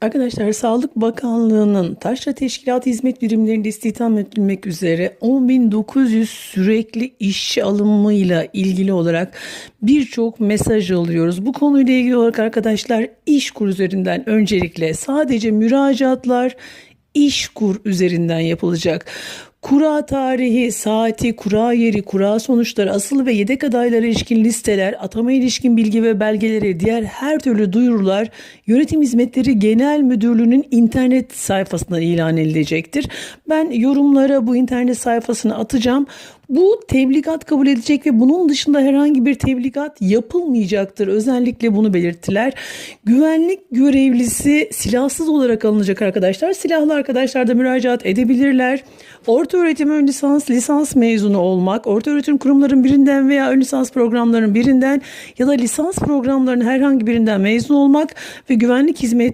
Arkadaşlar Sağlık Bakanlığı'nın taşra teşkilat hizmet birimlerinde istihdam edilmek üzere 10.900 sürekli işçi alımıyla ilgili olarak birçok mesaj alıyoruz. Bu konuyla ilgili olarak arkadaşlar İşkur üzerinden öncelikle sadece müracaatlar İşkur üzerinden yapılacak. Kura tarihi, saati, kura yeri, kura sonuçları, asıl ve yedek adaylara ilişkin listeler, atama ilişkin bilgi ve belgeleri, diğer her türlü duyurular Yönetim Hizmetleri Genel Müdürlüğü'nün internet sayfasından ilan edilecektir. Ben yorumlara bu internet sayfasını atacağım. Bu tebligat kabul edecek ve bunun dışında herhangi bir tebligat yapılmayacaktır. Özellikle bunu belirttiler. Güvenlik görevlisi silahsız olarak alınacak arkadaşlar. Silahlı arkadaşlar da müracaat edebilirler. Orta öğretim ön lisans, lisans mezunu olmak, orta öğretim kurumların birinden veya ön lisans programlarının birinden ya da lisans programlarının herhangi birinden mezun olmak ve güvenlik hizmetleri